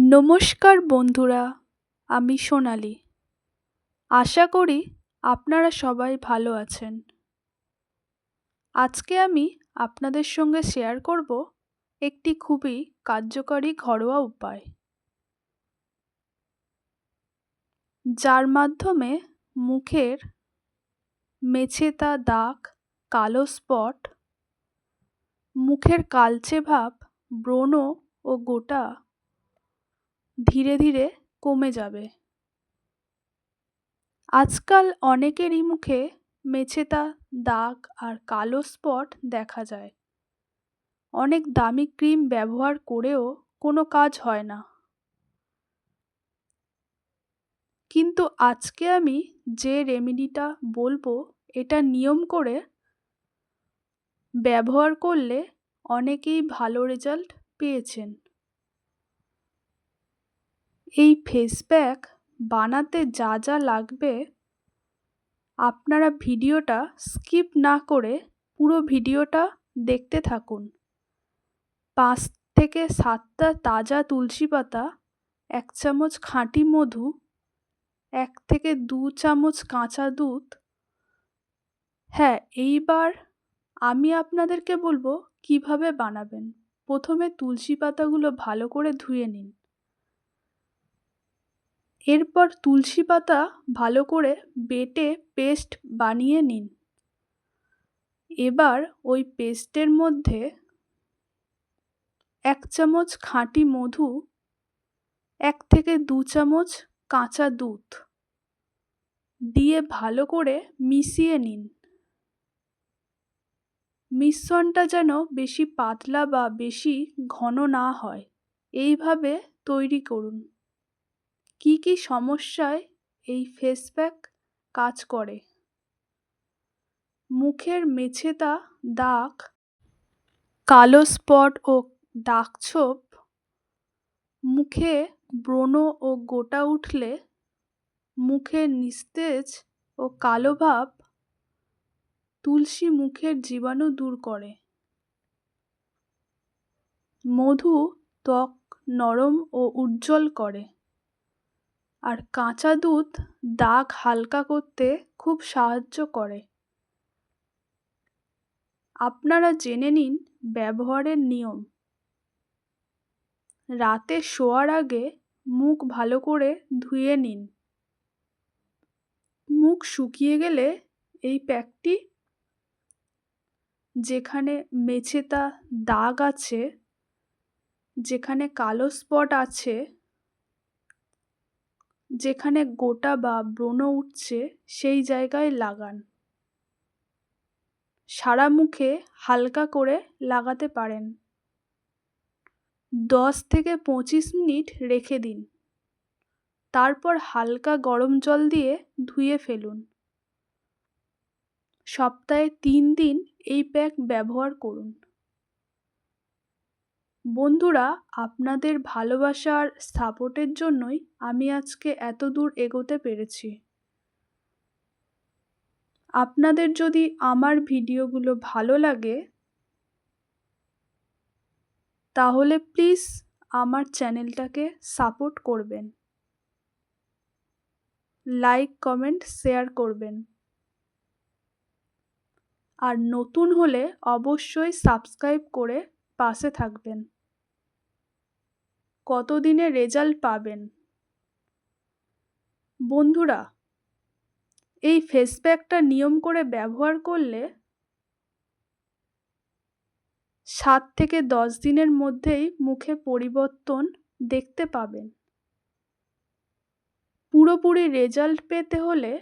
নমস্কার বন্ধুরা, আমি সোনালি। আশা করি আপনারা সবাই ভালো আছেন। আজকে আমি আপনাদের সঙ্গে শেয়ার করব একটি খুবই কার্যকরী ঘরোয়া উপায়। যার মাধ্যমে মুখের মেছেতা দাগ, কালো স্পট মুখের কালচে ভাব, ব্রণ ও গোটা ধীরে ধীরে কমে যাবে। আজকাল অনেকেরই মুখে মেছেতা, দাগ আর কালো স্পট দেখা যায়। অনেক দামি ক্রিম ব্যবহার করেও কোনো কাজ হয় না। কিন্তু আজকে আমি যে রেমেডিটা বলব, এটা নিয়ম করে ব্যবহার করলে অনেকেই ভালো রেজাল্ট পেয়েছেন। এই ফেস প্যাক বানাতে যা যা লাগবে, আপনারা ভিডিওটা স্কিপ না করে পুরো ভিডিওটা দেখতে থাকুন। পাঁচ থেকে সাতটা তাজা তুলসী পাতা, এক চামচ খাঁটি মধু, এক থেকে দু চামচ কাঁচা দুধ। হ্যাঁ এইবার আমি আপনাদেরকে বলব কীভাবে বানাবেন। প্রথমে তুলসী পাতাগুলো ভালো করে ধুয়ে নিন। এরপর তুলসী পাতা ভালো করে বেটে পেস্ট বানিয়ে নিন। এবার ওই পেস্টের মধ্যে এক চামচ খাঁটি মধু, এক থেকে দু চামচ কাঁচা দুধ দিয়ে ভালো করে মিশিয়ে নিন। মিশ্রণটা যেন বেশি পাতলা বা বেশি ঘন না হয়, এইভাবে তৈরি করুন। কি কি সমস্যায় এই ফেস প্যাক কাজ করে? মুখের মেছেতা দাগ, কালো স্পট ও দাগছোপ মুখে ব্রণ ও গোটা উঠলে মুখের নিস্তেজ ও কালো ভাব, তুলসী মুখের জীবাণু দূর করে। মধু ত্বক নরম ও উজ্জ্বল করে। আর কাঁচা দুধ দাগ হালকা করতে খুব সাহায্য করে। আপনারা জেনে নিন ব্যবহারের নিয়ম। রাতে শোয়ার আগে মুখ ভালো করে ধুয়ে নিন। মুখ শুকিয়ে গেলে এই প্যাকটি, যেখানে মেছেতা দাগ আছে, যেখানে কালো স্পট আছে যেখানে গোটা বা ব্রণ উঠছে, সেই জায়গায় লাগান। সারা মুখে হালকা করে লাগাতে পারেন। দশ থেকে পঁচিশ মিনিট রেখে দিন। তারপর হালকা গরম জল দিয়ে ধুয়ে ফেলুন। সপ্তাহে তিন দিন এই প্যাক ব্যবহার করুন। বন্ধুরা, আপনাদের ভালোবাসার সাপোর্টের জন্যই আমি আজকে এত দূর এগোতে পেরেছি। আপনাদের যদি আমার ভিডিওগুলো ভালো লাগে, তাহলে প্লিজ আমার চ্যানেলটাকে সাপোর্ট করবেন। লাইক, কমেন্ট, শেয়ার করবেন। আর নতুন হলে অবশ্যই সাবস্ক্রাইব করে পাশে থাকবেন। কতদিনে রেজাল্ট পাবেন? বন্ধুরা, এই ফেস প্যাকটা নিয়ম করে ব্যবহার করলে সাত থেকে দশ দিনের মধ্যেই মুখে পরিবর্তন দেখতে পাবেন। পুরোপুরি রেজাল্ট পেতে হলে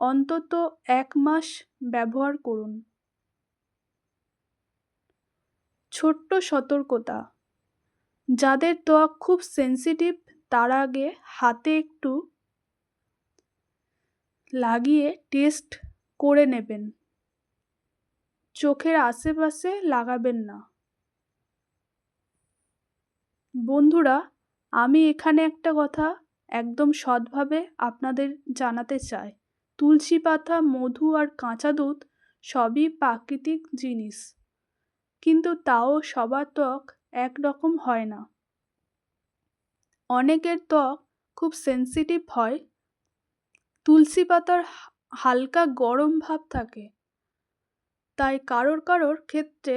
অন্তত এক মাস ব্যবহার করুন। ছোট্ট সতর্কতা যাদের ত্বক খুব সেন্সিটিভ তার আগে হাতে একটু লাগিয়ে টেস্ট করে নেবেন। চোখের আশেপাশে লাগাবেন না। বন্ধুরা, আমি এখানে একটা কথা একদম সৎভাবে আপনাদের জানাতে চাই। তুলসী পাতা, মধু আর কাঁচা দুধ সবই প্রাকৃতিক জিনিস। কিন্তু তাও সবার ত্বক একরকম হয় না। অনেকের ত্বক খুব সেন্সিটিভ হয়, তুলসী পাতার হালকা গরম ভাব থাকে। তাই কারোর কারোর ক্ষেত্রে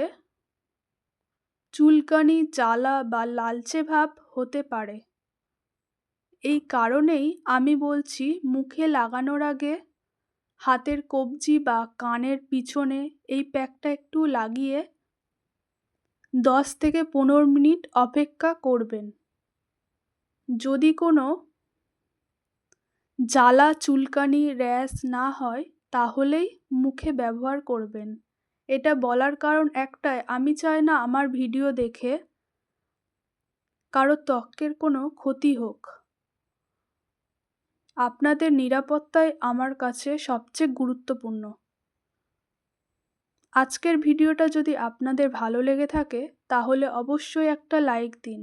চুলকানি, জ্বালা বা লালচে ভাব হতে পারে। এই কারণেই আমি বলছি মুখে লাগানোর আগে হাতের কবজি বা কানের পিছনে এই প্যাকটা একটু লাগিয়ে দশ থেকে পনেরো মিনিট অপেক্ষা করবেন। যদি কোনো জ্বালা চুলকানি র্যাশ না হয়, তাহলেই মুখে ব্যবহার করবেন। এটা বলার কারণ একটাই, আমি চাই না আমার ভিডিও দেখে কারও ত্বকের কোনো ক্ষতি হোক। আপনাদের নিরাপত্তাই আমার কাছে সবচেয়ে গুরুত্বপূর্ণ। আজকের ভিডিওটা যদি আপনাদের ভালো লেগে থাকে, তাহলে অবশ্যই একটা লাইক দিন।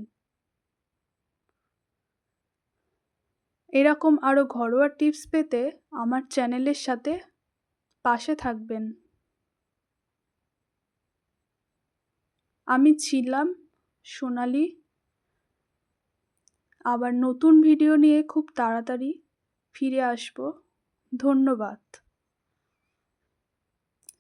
এরকম আরও ঘরোয়া টিপস পেতে আমার চ্যানেলের সাথে পাশে থাকবেন। আমি ছিলাম সোনালি। আবার নতুন ভিডিও নিয়ে খুব তাড়াতাড়ি ফিরে আসব। ধন্যবাদ।